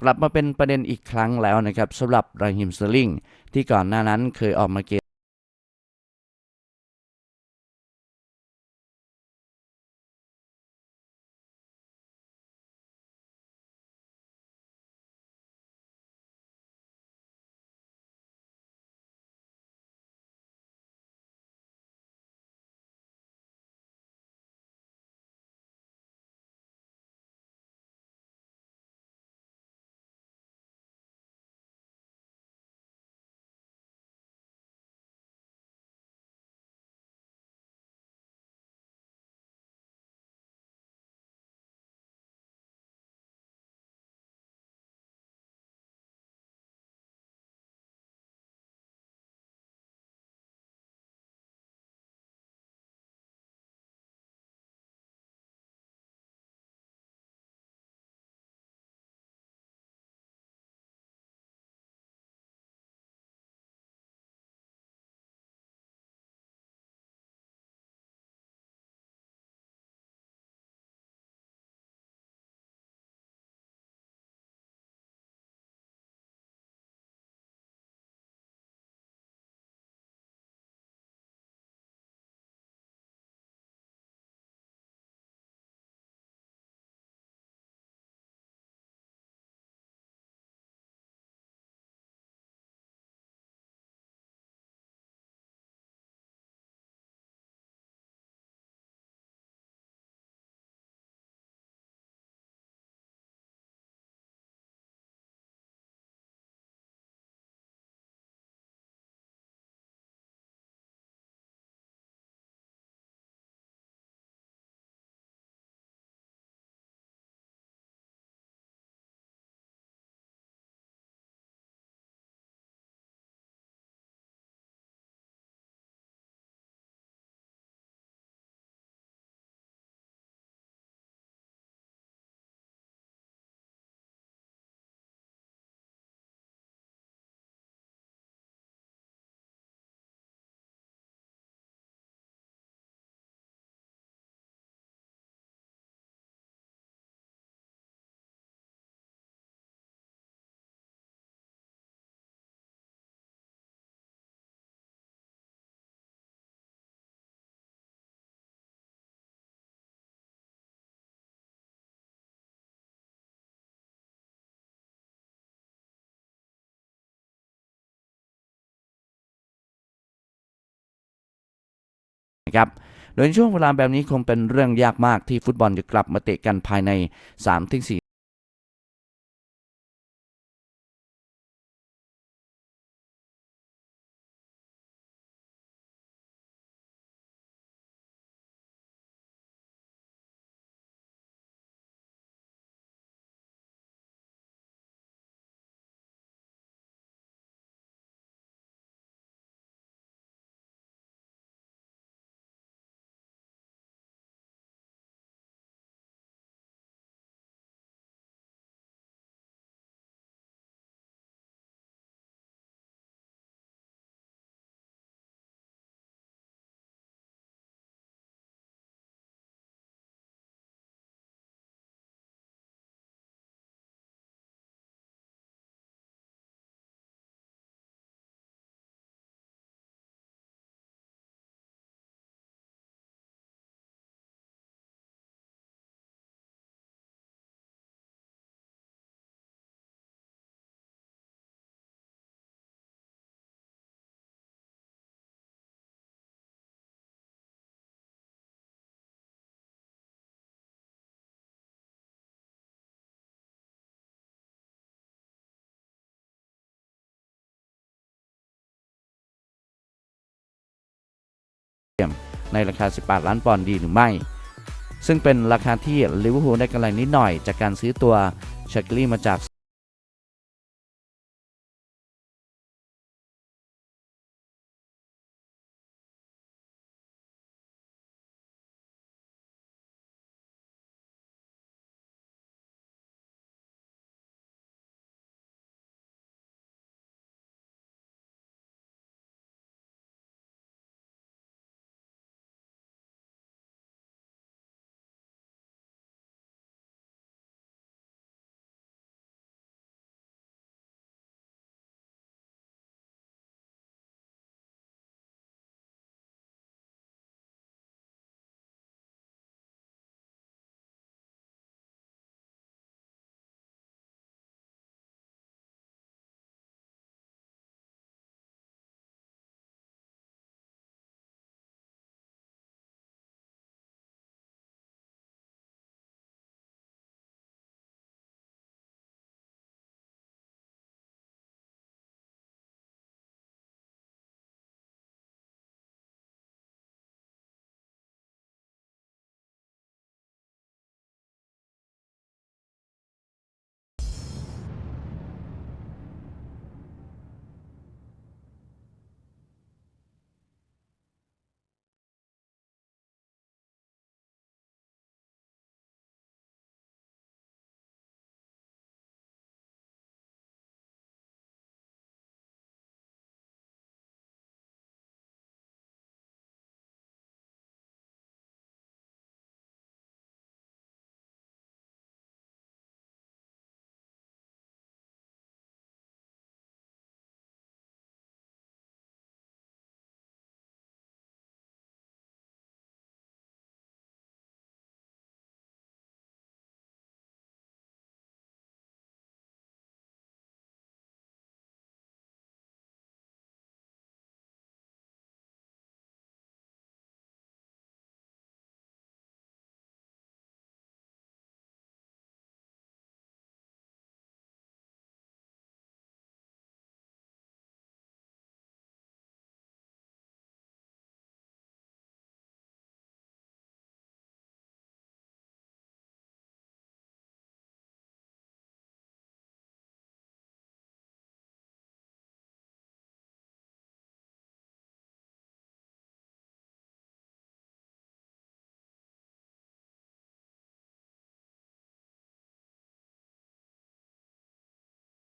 กลับมาเป็นประเด็นอีกครั้งแล้วนะครับสำหรับราฮิมสเตอร์ลิงที่ก่อนหน้านั้นเคยออกมาเก นะครับโดยในช่วงเวลาแบบนี้คงเป็นเรื่องยากมากที่ฟุตบอลจะกลับมาเตะกันภายใน3-4 ในราคา 18 ล้านปอนด์ดีหรือไม่ ซึ่งเป็นราคาที่ลิเวอร์พูลได้กำไรนิดหน่อยจากการซื้อตัวชักลี่มาจาก